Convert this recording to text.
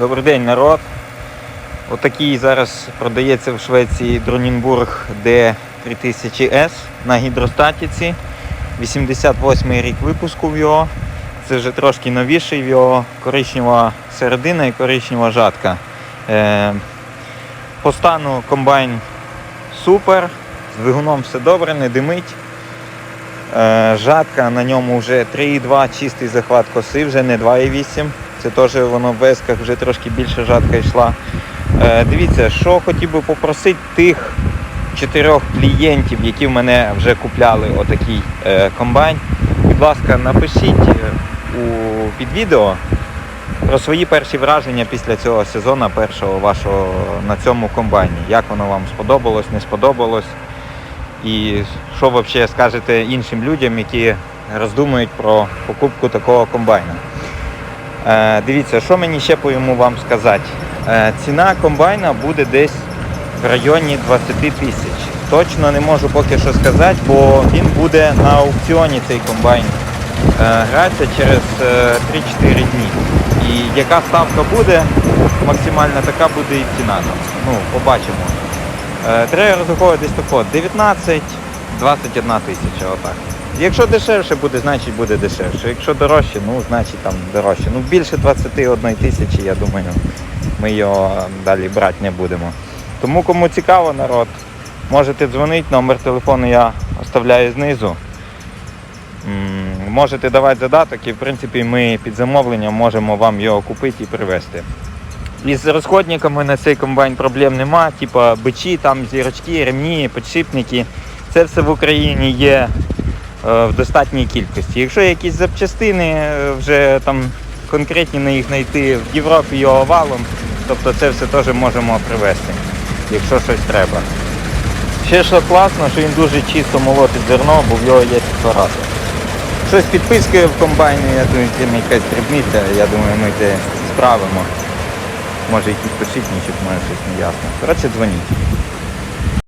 Добрий день, народ. Отакий зараз продається в Швеції Дронінбург D3000S на гідростатіці. 88-й рік випуску в його. Це вже трошки новіший в його коричнева середина і коричнева жатка. Е, по стану комбайн супер, з двигуном все добре, не димить. Е, жатка на ньому вже 3,2 чистий захват коси, вже не 2,8. Це теж воно в весках вже трошки більше жатка йшла. Е, дивіться, що хотів би попросити тих чотирьох клієнтів, які в мене вже купляли отакий е, комбайн. Будь ласка, напишіть е, у, під відео про свої перші враження після цього сезону першого вашого на цьому комбайні. Як воно вам сподобалось, не сподобалось. І що взагалі скажете іншим людям, які роздумують про покупку такого комбайна. Е, дивіться, що мені ще по йому вам сказати. Е, ціна комбайна буде десь в районі 20 тисяч. Точно не можу поки що сказати, бо він буде на аукціоні цей комбайн е, гратися через е, 3-4 дні. І яка ставка буде, максимальна така буде і ціна. Ну, побачимо. Треба розраховувати десь тако 19 21 тисяча, отак. Якщо дешевше буде, значить буде дешевше. Якщо дорожче, ну значить там дорожче. Ну більше 21 тисячі, я думаю, ми його далі брати не будемо. Тому кому цікаво, народ, можете дзвонити, номер телефону я оставляю знизу. Можете давати задаток і в принципі ми під замовленням можемо вам його купити і привезти. Із розходниками на цей комбайн проблем нема, типа бичі, там зірочки, ремні, підшипники. Це все в Україні є в достатній кількості. Якщо якісь запчастини е, вже там конкретні на їх знайти в Європі його валом, тобто це все теж можемо привезти, якщо щось треба. Ще що класно, що він дуже чисто молотить зерно, бо в нього є сепаратор. Щось підпискує в комбайні, я думаю, це якась дрібниця, я думаю, ми це справимо. Може якийсь підшипничок, може щось неясно. Коротше, дзвоніть.